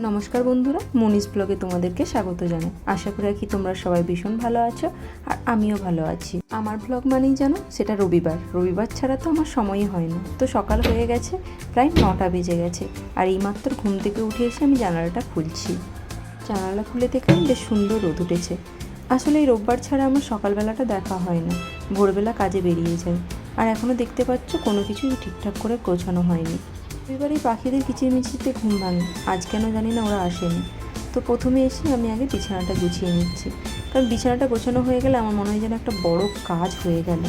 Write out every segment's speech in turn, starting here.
নমস্কার বন্ধুরা মনিস ব্লগে তোমাদেরকে স্বাগত জানাই। আশা করি কি তোমরা সবাই ভীষণ ভালো আছো আর আমিও ভালো আছি। আমার ব্লগ মানেই জানো, সেটা রবিবার। রবিবার ছাড়া তো আমার সময়ই হয় না। তো সকাল হয়ে গেছে, প্রায় নটা বেজে গেছে। আর এইমাত্র ঘুম থেকে উঠে এসে আমি জানালাটা খুলছি। জানালা খুলে দেখলাম বেশ সুন্দর রোদ উঠেছে। আসলে এই রোববার ছাড়া আমার সকালবেলাটা দেখা হয় না। ভোরবেলা কাজে বেরিয়ে যায় আর এখনও দেখতে পাচ্ছ কোনো কিছুই ঠিকঠাক করে গোছানো হয়নি। এবার পাখিদের কিচিরমিচিতে ঘুম ভাঙে। আজ কেন জানি না ওরা আসেনি। তো প্রথমে এসে আমি আগে বিছানাটা গুছিয়ে নিচ্ছি। কারণ বিছানাটা গোছানো হয়ে গেলে আমার মনে হয় যেন একটা বড় কাজ হয়ে গেল।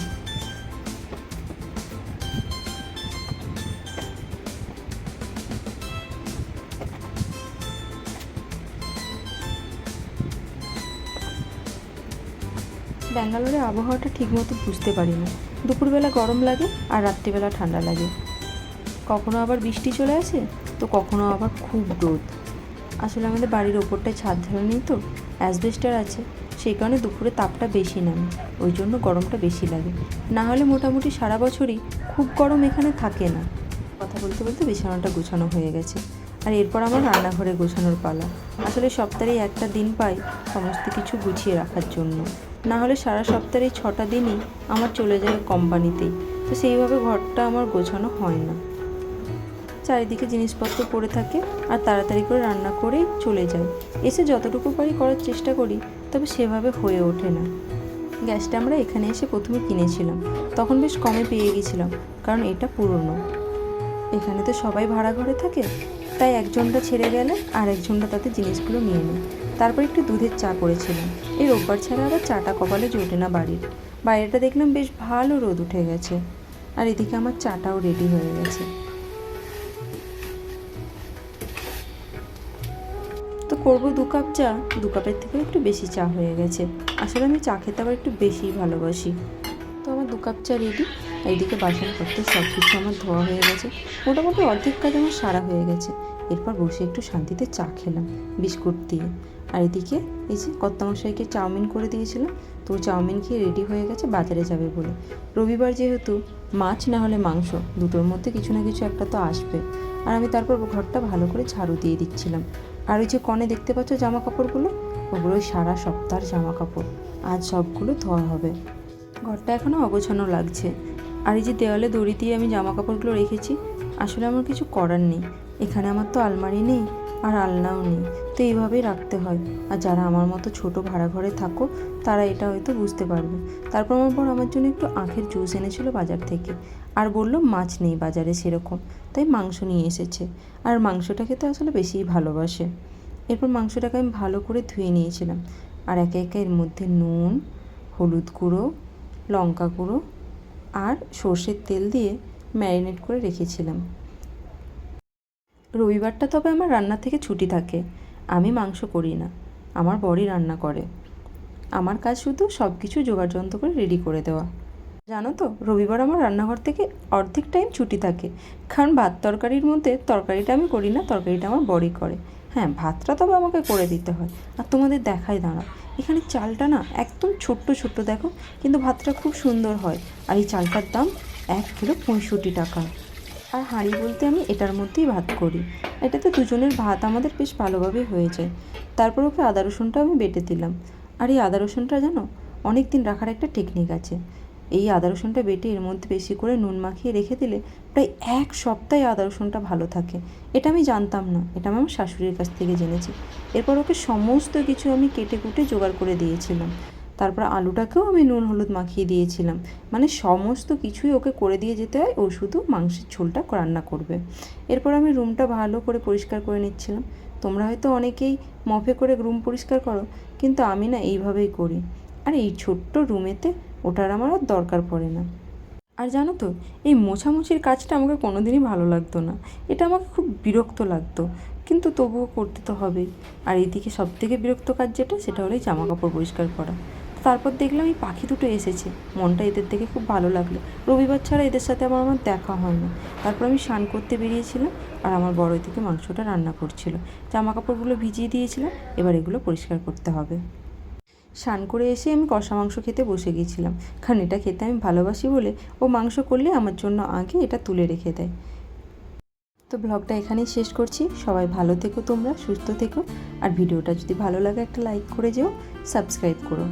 ব্যাঙ্গালোরে আবহাওয়াটা ঠিকমতো বুঝতে পারি না দুপুরবেলা গরম লাগে আর রাত্রিবেলা ঠান্ডা লাগে। কখনো আবার বৃষ্টি চলে আসে? তো কখনো আবার খুব রোদ। আসলে আমাদের বাড়ির ওপরটায় ছাদ ঢালা নেই তো, অ্যাসবেস্টার আছে। সেই কারণে দুপুরে তাপটা বেশি নামে, ওই জন্য গরমটা বেশি লাগে। না হলে মোটামুটি সারা বছরই খুব গরম এখানে থাকে না। কথা বলতে বলতে বিছানাটা গোছানো হয়ে গেছে। আর এরপর আমার রান্নাঘরে গোছানোর পালা। আসলে সপ্তাহে একটা দিন পাই সমস্ত কিছু গুছিয়ে রাখার জন্য। না হলে সারা সপ্তাহের এই ছটা দিনই আমার চলে যায় কোম্পানিতেই। তো সেইভাবে ঘরটা আমার গোছানো হয় না। চারিদিকে জিনিসপত্র পড়ে থাকে আর তাড়াতাড়ি করে রান্না করেই চলে যায়। এসে যতটুকু পারি করার চেষ্টা করি, তবে সেভাবে হয়ে ওঠে না। গ্যাসটা আমরা এখানে এসে প্রথমে কিনেছিলাম। তখন বেশ কমে পেয়ে গেছিলাম, কারণ এটা পুরনো। এখানে তো সবাই ভাড়া ঘরে থাকে, তাই একজনটা ছেড়ে গেলে আর একজনটা তাতে জিনিসগুলো নিয়ে নেয়। তারপর একটু দুধের চা করেছিলাম। এই রোববার ছাড়া আবার চাটা কপালে জোটে না বাড়ির। বাইরেটা দেখলাম বেশ ভালো রোদ উঠে গেছে। আর এদিকে আমার চাটাও রেডি হয়ে গেছে। করব দু কাপ চা। দু কাপের থেকে একটু বেশি চা হয়ে গেছে। আসলে আমি চা খেতে আবার একটু বেশিই ভালোবাসি। তো আমার দু কাপ চা রেডি এইদিকে বাসনপত্র সব কিছু আমার ধোয়া হয়ে গেছে। মোটামুটি অর্ধেক কাজ আমার সারা হয়ে গেছে। এরপর বসে একটু শান্তিতে চা খেলাম বিস্কুট দিয়ে। আর এদিকে এই যে কর্তামশাইকে চাউমিন করে দিয়েছিলাম। তো চাউমিন খেয়ে রেডি হয়ে গেছে, বাজারে যাবে বলে। রবিবার যেহেতু, মাছ না হলে মাংস, দুটোর মধ্যে কিছু না কিছু একটা তো আসবে। আর আমি তারপর ঘরটা ভালো করে ঝাড়ু দিয়ে দিচ্ছিলাম। আর ওই যে কনে দেখতে পাচ্ছ জামা কাপড়গুলো ওগুলো সারা সপ্তাহের জামা কাপড় আজ সবগুলো ধোয়া হবে। ঘরটা এখনও অগোছানো লাগছে। আর এই যে দেওয়ালে দড়ি দিয়ে আমি জামা কাপড়গুলো রেখেছি, আসলে আমার কিছু করার নেই। এখানে আমার তো আলমারি নেই। আর আলনাও নেই। তো এইভাবেই রাখতে হয়। আর যারা আমার মতো ছোট ভাড়া ঘরে থাকো, তারা এটা হয়তো বুঝতে পারবে। তারপর আমার বর আমার জন্য একটু আখের জুস এনেছিল বাজার থেকে। আর বলল, মাছ নেই বাজারে সেরকম। তাই মাংস নিয়ে এসেছে। আর মাংসটা খেতে আসলে বেশিই ভালোবাসে। এরপর মাংসটাকে আমি ভালো করে ধুয়ে নিয়েছিলাম। আর একে একে এর মধ্যে নুন, হলুদ গুঁড়ো, লঙ্কা গুঁড়ো আর সর্ষের তেল দিয়ে ম্যারিনেট করে রেখেছিলাম। রবিবারটা তবে আমার রান্না থেকে ছুটি থাকে। আমি মাংস করি না। আমার বড়ি রান্না করে। আমার কাজ শুধু সব কিছু যন্ত্র করে রেডি করে দেওয়া। জানো তো, রবিবার আমার রান্নাঘর থেকে অর্ধেক টাইম ছুটি থাকে। কারণ ভাত তরকারির মধ্যে তরকারিটা আমি করি না, তরকারিটা আমার বড়ি করে। হ্যাঁ ভাতটা তবে আমাকে করে দিতে হয়। আর তোমাদের দেখাই দাঁড়াও। এখানে চালটা না একদম ছোট্ট ছোট্ট দেখো, কিন্তু ভাতটা খুব সুন্দর হয়। আর এই চালটার দাম এক কিলো পঁয়ষট্টি টাকা। আর হাঁড়ি বলতে আমি এটার মধ্যেই ভাত করি। এটাতে দুজনের ভাত আমাদের বেশ ভালোভাবে হয়ে যায়। তারপর ওকে আদা রসুনটা আমি বেটে দিলাম। আর এই আদা রসুনটা জানো অনেক দিন রাখার একটা টেকনিক আছে। এই আদা রসুনটা বেটে এর মধ্যে বেশি করে নুন মাখিয়ে রেখে দিলে প্রায় এক সপ্তাহে আদা রসুনটা ভালো থাকে। এটা আমি জানতাম না, এটা আমি আমার শাশুড়ির কাছ থেকে জেনেছি। এরপর ওকে সমস্ত কিছু আমি কেটে কুটে জোগাড় করে দিয়েছিলাম। তারপর আলুটাকেও আমি নুন, হলুদ মাখিয়ে দিয়েছিলাম। মানে সমস্ত কিছুই ওকে করে দিয়ে যেতে হয়, ও শুধু মাংসের ঝোলটা রান্না করবে। এরপর আমি রুমটা ভালো করে পরিষ্কার করে নিচ্ছিলাম। তোমরা হয়তো অনেকেই মফে করে রুম পরিষ্কার করো, কিন্তু আমি না এইভাবেই করি। আর এই ছোট্ট রুমেতে ওটার আমার আর দরকার পড়ে না। আর জানো তো, এই মোছামুছির কাজটা আমাকে কোনো দিনই ভালো লাগতো না। এটা আমাকে খুব বিরক্ত লাগতো। কিন্তু তবুও করতে তো হবেই। আর এইদিকে সব থেকে বিরক্ত কাজ যেটা, সেটা হলো জামা কাপড় পরিষ্কার করা। তারপর দেখলাম এই পাখি দুটো এসেছে। মনটা এদের দেখে খুব ভালো লাগল। রবিবার ছাড়া এদের সাথে আবার আমার দেখা হয় না। তারপর আমি স্নান করতে বেরিয়েছিলাম আর আমার বড় দিকে মাংসটা রান্না করছিল। জামা কাপড়গুলো ভিজিয়ে দিয়েছিলাম, এবার এগুলো পরিষ্কার করতে হবে। স্নান করে এসে আমি কষা মাংস খেতে বসে গিয়েছিলাম কারণ এটা খেতে আমি ভালোবাসি বলে ও মাংস করলে আমার জন্য আগে এটা তুলে রেখে দেয়। তো ব্লগটা এখানেই শেষ করছি। সবাই ভালো থেকো তোমরা, সুস্থ থেকো। আর ভিডিওটা যদি ভালো লাগে একটা লাইক করে যেও, সাবস্ক্রাইব করো।